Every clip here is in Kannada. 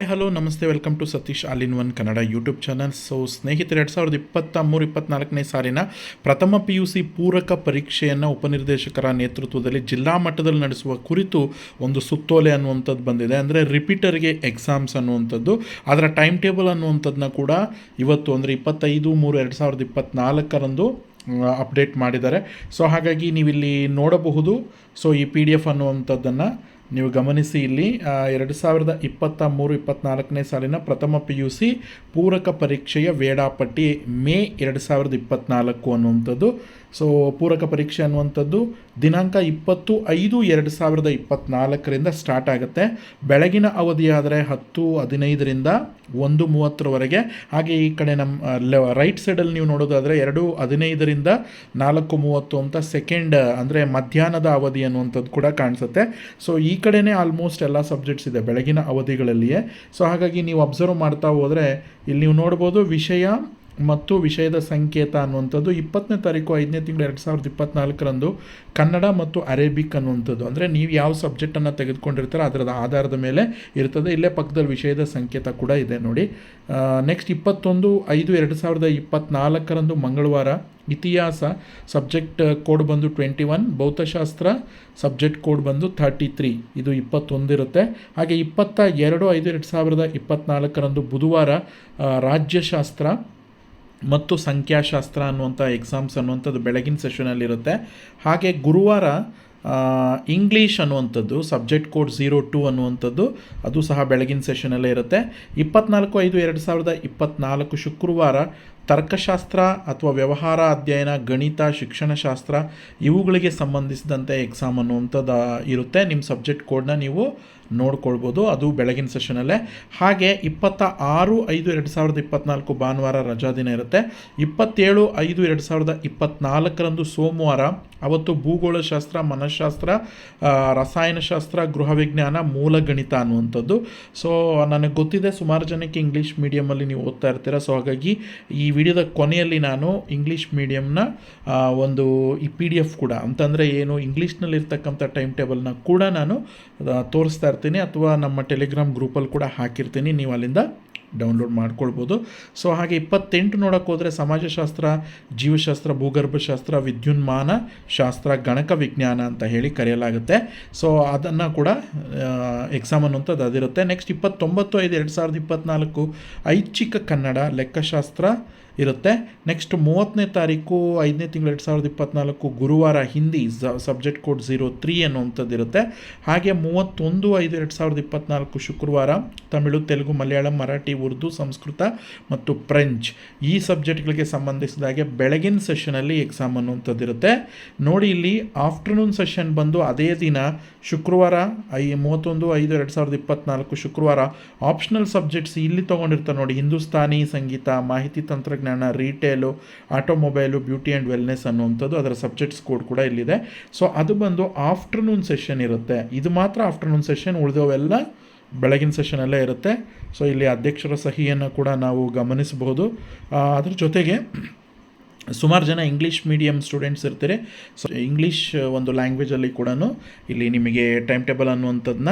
ಹಲೋ, ನಮಸ್ತೆ. Welcome to Satish all in one Kannada YouTube channel. So ಸ್ನೇಹಿತರೆ, ಎರಡು ಸಾವಿರದ ಇಪ್ಪತ್ತ ಮೂರು, ಇಪ್ಪತ್ನಾಲ್ಕನೇ ಸಾಲಿನ ಪ್ರಥಮ ಪಿ ಯು ಸಿ ಪೂರಕ ಪರೀಕ್ಷೆಯನ್ನು ಉಪನಿರ್ದೇಶಕರ ನೇತೃತ್ವದಲ್ಲಿ ಜಿಲ್ಲಾ ಮಟ್ಟದಲ್ಲಿ ನಡೆಸುವ ಕುರಿತು ಒಂದು ಸುತ್ತೋಲೆ ಅನ್ನುವಂಥದ್ದು ಬಂದಿದೆ. ಅಂದರೆ ರಿಪೀಟರ್ಗೆ ಎಕ್ಸಾಮ್ಸ್ ಅನ್ನುವಂಥದ್ದು. ಅದರ ಟೈಮ್ ಟೇಬಲ್ ಅನ್ನುವಂಥದ್ದನ್ನ ಕೂಡ ಇವತ್ತು ಅಂದರೆ ಇಪ್ಪತ್ತೈದು ಮೂರು ಎರಡು ಸಾವಿರದ ಇಪ್ಪತ್ತ್ನಾಲ್ಕರಂದು ಅಪ್ಡೇಟ್ ಮಾಡಿದ್ದಾರೆ. ಸೊ ಹಾಗಾಗಿ ನೀವಿಲ್ಲಿ ನೋಡಬಹುದು. ಸೊ ಈ ಪಿ ಡಿ ಎಫ್ ಅನ್ನುವಂಥದ್ದನ್ನು ನೀವು ಗಮನಿಸಿ ಇಲ್ಲಿ ಎರಡು ಸಾವಿರದ ಇಪ್ಪತ್ತ ಮೂರು ಇಪ್ಪತ್ತ್ನಾಲ್ಕನೇ ಸಾಲಿನ ಪ್ರಥಮ ಪಿ ಯು ಸಿ ಪೂರಕ ಪರೀಕ್ಷೆಯ ವೇಳಾಪಟ್ಟಿ ಮೇ ಎರಡು ಸಾವಿರದ ಇಪ್ಪತ್ತ್ನಾಲ್ಕು ಅನ್ನುವಂಥದ್ದು. ಸೊ ಪೂರಕ ಪರೀಕ್ಷೆ ಅನ್ನುವಂಥದ್ದು ದಿನಾಂಕ ಇಪ್ಪತ್ತು ಐದು ಎರಡು ಸಾವಿರದ ಇಪ್ಪತ್ತ್ನಾಲ್ಕರಿಂದ ಸ್ಟಾರ್ಟ್ ಆಗುತ್ತೆ. ಬೆಳಗಿನ ಅವಧಿಯಾದರೆ ಹತ್ತು, ಹದಿನೈದರಿಂದ ಒಂದು ಮೂವತ್ತರವರೆಗೆ. ಹಾಗೆ ಈ ಕಡೆ ನಮ್ಮ ರೈಟ್ ಸೈಡಲ್ಲಿ ನೀವು ನೋಡೋದಾದರೆ ಎರಡು, ಹದಿನೈದರಿಂದ ನಾಲ್ಕು ಮೂವತ್ತು ಅಂತ ಸೆಕೆಂಡ್ ಅಂದರೆ ಮಧ್ಯಾಹ್ನದ ಅವಧಿ ಅನ್ನುವಂಥದ್ದು ಕೂಡ ಕಾಣಿಸುತ್ತೆ. ಸೊ ಈ ಕಡೆನೇ ಆಲ್ಮೋಸ್ಟ್ ಎಲ್ಲ ಸಬ್ಜೆಕ್ಟ್ಸ್ ಇದೆ, ಬೆಳಗಿನ ಅವಧಿಗಳಲ್ಲಿಯೇ. ಸೊ ಹಾಗಾಗಿ ನೀವು ಅಬ್ಸರ್ವ್ ಮಾಡ್ತಾ ಹೋದರೆ, ಇಲ್ಲಿ ನೀವು ನೋಡ್ಬೋದು ವಿಷಯ ಮತ್ತು ವಿಷಯದ ಸಂಕೇತ ಅನ್ನುವಂಥದ್ದು ಇಪ್ಪತ್ತನೇ ತಾರೀಕು ಐದನೇ ತಿಂಗಳು ಎರಡು ಸಾವಿರದ ಇಪ್ಪತ್ನಾಲ್ಕರಂದು ಕನ್ನಡ ಮತ್ತು ಅರೇಬಿಕ್ ಅನ್ನುವಂಥದ್ದು. ಅಂದರೆ ನೀವು ಯಾವ ಸಬ್ಜೆಕ್ಟನ್ನು ತೆಗೆದುಕೊಂಡಿರ್ತಾರೋ ಅದರದ ಆಧಾರದ ಮೇಲೆ ಇರ್ತದೆ. ಇಲ್ಲೇ ಪಕ್ಕದಲ್ಲಿ ವಿಷಯದ ಸಂಕೇತ ಕೂಡ ಇದೆ ನೋಡಿ. ನೆಕ್ಸ್ಟ್ ಇಪ್ಪತ್ತೊಂದು ಐದು ಎರಡು ಸಾವಿರದ ಇಪ್ಪತ್ನಾಲ್ಕರಂದು ಮಂಗಳವಾರ ಇತಿಹಾಸ, ಸಬ್ಜೆಕ್ಟ್ ಕೋಡ್ ಬಂದು ಟ್ವೆಂಟಿ ಒನ್, ಭೌತಶಾಸ್ತ್ರ, ಸಬ್ಜೆಕ್ಟ್ ಕೋಡ್ ಬಂದು ಥರ್ಟಿ ತ್ರೀ. ಇದು ಇಪ್ಪತ್ತೊಂದಿರುತ್ತೆ. ಹಾಗೆ ಇಪ್ಪತ್ತ ಎರಡು ಐದು ಎರಡು ಸಾವಿರದ ಇಪ್ಪತ್ನಾಲ್ಕರಂದು ಬುಧವಾರ ರಾಜ್ಯಶಾಸ್ತ್ರ ಮತ್ತು ಸಂಖ್ಯಾಶಾಸ್ತ್ರ ಅನ್ನುವಂಥ ಎಕ್ಸಾಮ್ಸ್ ಅನ್ನುವಂಥದ್ದು ಬೆಳಗಿನ ಸೆಷನಲ್ಲಿರುತ್ತೆ ಹಾಗೆ ಗುರುವಾರ ಇಂಗ್ಲೀಷ್ ಅನ್ನುವಂಥದ್ದು ಸಬ್ಜೆಕ್ಟ್ ಕೋಡ್ ಝೀರೋ ಟು ಅನ್ನುವಂಥದ್ದು, ಅದು ಸಹ ಬೆಳಗಿನ ಸೆಷನಲ್ಲೇ ಇರುತ್ತೆ. ಇಪ್ಪತ್ನಾಲ್ಕು ಐದು ಎರಡು ಸಾವಿರದ ಇಪ್ಪತ್ನಾಲ್ಕು ಶುಕ್ರವಾರ ತರ್ಕಶಾಸ್ತ್ರ ಅಥವಾ ವ್ಯವಹಾರ ಅಧ್ಯಯನ, ಗಣಿತ, ಶಿಕ್ಷಣಶಾಸ್ತ್ರ ಇವುಗಳಿಗೆ ಸಂಬಂಧಿಸಿದಂತೆ ಎಕ್ಸಾಮ್ ಅನ್ನುವಂಥದ್ದು ಇರುತ್ತೆ. ನಿಮ್ಮ ಸಬ್ಜೆಕ್ಟ್ ಕೋಡ್ನ ನೀವು ನೋಡ್ಕೊಳ್ಬೋದು. ಅದು ಬೆಳಗಿನ ಸೆಷನಲ್ಲೇ ಹಾಗೆ ಇಪ್ಪತ್ತ ಆರು ಐದು ಎರಡು ಸಾವಿರದ ಇಪ್ಪತ್ನಾಲ್ಕು ಭಾನುವಾರ ರಜಾ ದಿನ ಇರುತ್ತೆ. ಇಪ್ಪತ್ತೇಳು ಐದು ಎರಡು ಸಾವಿರದ ಇಪ್ಪತ್ನಾಲ್ಕರಂದು ಸೋಮವಾರ ಅವತ್ತು ಭೂಗೋಳಶಾಸ್ತ್ರ, ಮನಃಶಾಸ್ತ್ರ ರಸಾಯನಶಾಸ್ತ್ರ ಗೃಹ ವಿಜ್ಞಾನ ಮೂಲ ಗಣಿತ ಅನ್ನುವಂಥದ್ದು. ಸೊ ನನಗೆ ಗೊತ್ತಿದೆ ಸುಮಾರು ಜನಕ್ಕೆ ಇಂಗ್ಲೀಷ್ ಮೀಡಿಯಮಲ್ಲಿ ನೀವು ಓದ್ತಾ ಇರ್ತೀರ. ಸೊ ಹಾಗಾಗಿ ಈ ವಿಡಿಯೋದ ಕೊನೆಯಲ್ಲಿ ನಾನು ಇಂಗ್ಲೀಷ್ ಮೀಡಿಯಮ್ನ ಒಂದು ಈ ಪಿ ಡಿ ಎಫ್ ಕೂಡ, ಅಂತಂದರೆ ಏನು ಇಂಗ್ಲೀಷ್ನಲ್ಲಿರ್ತಕ್ಕಂಥ ಟೈಮ್ ಟೇಬಲ್ನ ಕೂಡ ನಾನು ತೋರಿಸ್ತಾ ಇರ್ತೀನಿ ಅಥವಾ ನಮ್ಮ ಟೆಲಿಗ್ರಾಮ್ ಗ್ರೂಪಲ್ಲಿ ಕೂಡ ಹಾಕಿರ್ತೀನಿ. ನೀವು ಅಲ್ಲಿಂದ ಡೌನ್ಲೋಡ್ ಮಾಡ್ಕೊಳ್ಬೋದು. ಸೊ ಹಾಗೆ ಇಪ್ಪತ್ತೆಂಟು ನೋಡೋಕೆ ಹೋದರೆ ಸಮಾಜಶಾಸ್ತ್ರ, ಜೀವಶಾಸ್ತ್ರ, ಭೂಗರ್ಭಶಾಸ್ತ್ರ, ವಿದ್ಯುನ್ಮಾನ ಶಾಸ್ತ್ರ, ಗಣಕ ವಿಜ್ಞಾನ ಅಂತ ಹೇಳಿ ಕರೆಯಲಾಗುತ್ತೆ. ಸೊ ಅದನ್ನು ಕೂಡ ಎಕ್ಸಾಮ್ ಅನ್ನುವಂಥದ್ದು ಅದಿರುತ್ತೆ. ನೆಕ್ಸ್ಟ್ ಇಪ್ಪತ್ತೊಂಬತ್ತು, ಐದು, ಎರಡು ಸಾವಿರದ ಇಪ್ಪತ್ತ್ನಾಲ್ಕು ಐಚ್ಛಿಕ ಕನ್ನಡ ಲೆಕ್ಕಶಾಸ್ತ್ರ ಇರುತ್ತೆ. ನೆಕ್ಸ್ಟ್ ಮೂವತ್ತನೇ ತಾರೀಕು, ಐದನೇ ತಿಂಗಳು ಎರಡು ಸಾವಿರದ ಇಪ್ಪತ್ತ್ನಾಲ್ಕು ಗುರುವಾರ Hindi subject code zero three ಅನ್ನುವಂಥದ್ದು ಇರುತ್ತೆ. ಹಾಗೆ ಮೂವತ್ತೊಂದು, ಐದು ಎರಡು ಸಾವಿರದ ಇಪ್ಪತ್ತ್ನಾಲ್ಕು ಶುಕ್ರವಾರ ತಮಿಳು, ತೆಲುಗು, ಮಲಯಾಳಂ, ಮರಾಠಿ, ಉರ್ದು, ಸಂಸ್ಕೃತ ಮತ್ತು ಫ್ರೆಂಚ್ ಈ ಸಬ್ಜೆಕ್ಟ್ಗಳಿಗೆ ಸಂಬಂಧಿಸಿದ ಹಾಗೆ ಬೆಳಗಿನ ಸೆಷನಲ್ಲಿ ಎಕ್ಸಾಮ್ ಅನ್ನುವಂಥದ್ದು ಇರುತ್ತೆ. ನೋಡಿ ಇಲ್ಲಿ ಆಫ್ಟರ್ನೂನ್ ಸೆಷನ್ ಬಂದು ಅದೇ ದಿನ ಶುಕ್ರವಾರ, ಐ, ಮೂವತ್ತೊಂದು, ಐದು, ಎರಡು ಸಾವಿರದ ಇಪ್ಪತ್ತ್ನಾಲ್ಕು ಶುಕ್ರವಾರ ಆಪ್ಷನಲ್ ಸಬ್ಜೆಕ್ಟ್ಸ್ ಇಲ್ಲಿ ತೊಗೊಂಡಿರ್ತಾರೆ ನೋಡಿ. ಹಿಂದೂಸ್ತಾನಿ ಸಂಗೀತ, ಮಾಹಿತಿ ತಂತ್ರಜ್ಞಾನ retail automobile beauty and wellness ಅನ್ನುವಂಥದ್ದು ಅದರ ಸಬ್ಜೆಕ್ಟ್ಸ್ ಕೋಡ್ ಕೂಡ ಇಲ್ಲಿದೆ. ಸೊ ಅದು ಬಂದು ಆಫ್ಟರ್ನೂನ್ ಸೆಷನ್ ಇರುತ್ತೆ. ಇದು ಮಾತ್ರ ಆಫ್ಟರ್ನೂನ್ ಸೆಷನ್ ಉಳಿದವೆಲ್ಲ ಬೆಳಗಿನ ಸೆಷನಲ್ಲೇ ಇರುತ್ತೆ. ಸೊ ಇಲ್ಲಿ ಅಧ್ಯಕ್ಷರ ಸಹಿಯನ್ನು ಕೂಡ ನಾವು ಗಮನಿಸಬಹುದು. ಅದರ ಜೊತೆಗೆ ಸುಮಾರು ಜನ ಇಂಗ್ಲೀಷ್ ಮೀಡಿಯಮ್ ಸ್ಟೂಡೆಂಟ್ಸ್ ಇರ್ತಾರೆ. ಸೊ ಇಂಗ್ಲೀಷ್ ಒಂದು ಲ್ಯಾಂಗ್ವೇಜಲ್ಲಿ ಕೂಡ ಇಲ್ಲಿ ನಿಮಗೆ ಟೈಮ್ ಟೇಬಲ್ ಅನ್ನುವಂಥದ್ದನ್ನ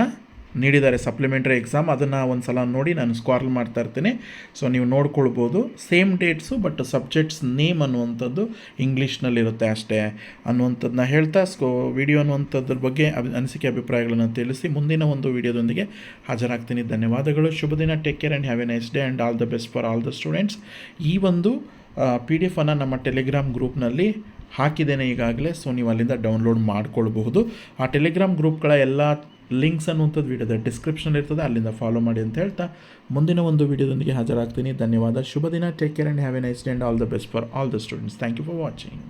ನೀಡಿದ್ದಾರೆ ಸಪ್ಲಿಮೆಂಟ್ರಿ ಎಕ್ಸಾಮ್ ಅದನ್ನು ಒಂದು ಸಲ ನೋಡಿ ನಾನು ಸ್ಕ್ವಾರ್ಲ್ ಮಾಡ್ತಾ ಇರ್ತೀನಿ. ಸೊ ನೀವು ನೋಡ್ಕೊಳ್ಬೋದು. Same dates but subjects name ಅನ್ನುವಂಥದ್ದು ಇಂಗ್ಲೀಷ್ನಲ್ಲಿರುತ್ತೆ ಅಷ್ಟೇ ಅನ್ನುವಂಥದ್ದನ್ನ ಹೇಳ್ತಾ ಸ್ಕೋ ವಿಡಿಯೋ ಅನ್ನುವಂಥದ್ರ ಬಗ್ಗೆ ಅಭಿ, ಅನಿಸಿಕೆ, ಅಭಿಪ್ರಾಯಗಳನ್ನು ತಿಳಿಸಿ ಮುಂದಿನ ಒಂದು ವಿಡಿಯೋದೊಂದಿಗೆ ಹಾಜರಾಗ್ತೀನಿ. ಧನ್ಯವಾದಗಳು. ಶುಭ ದಿನ. Take care and have a nice day and all the best for all the students ಈ ಒಂದು ಪಿ ಡಿ ಎಫನ್ನು ನಮ್ಮ ಟೆಲಿಗ್ರಾಮ್ ಗ್ರೂಪ್ನಲ್ಲಿ ಹಾಕಿದ್ದೇನೆ ಈಗಾಗಲೇ. ಸೊ ನೀವು ಅಲ್ಲಿಂದ ಡೌನ್ಲೋಡ್ ಮಾಡ್ಕೊಳ್ಬಹುದು. ಆ ಟೆಲಿಗ್ರಾಮ್ ಗ್ರೂಪ್ಗಳ ಎಲ್ಲ ಲಿಂಕ್ಸ್ ಅನ್ನುವಂಥದ್ದು ವಿಡಿಯೋದ ಡಿಸ್ಕ್ರಿಪ್ಷನ್ ಇರ್ತದೆ, ಅಲ್ಲಿಂದ ಫಾಲೋ ಮಾಡಿ ಅಂತ ಹೇಳ್ತಾ ಮುಂದಿನ ಒಂದು ವಿಡಿಯೋದೊಂದಿಗೆ ಹಾಜರಾಗ್ತೀನಿ. ಧನ್ಯವಾದ. ಶುಭ ದಿನ. Take care and have a nice day and all the best for all the students thank you for watching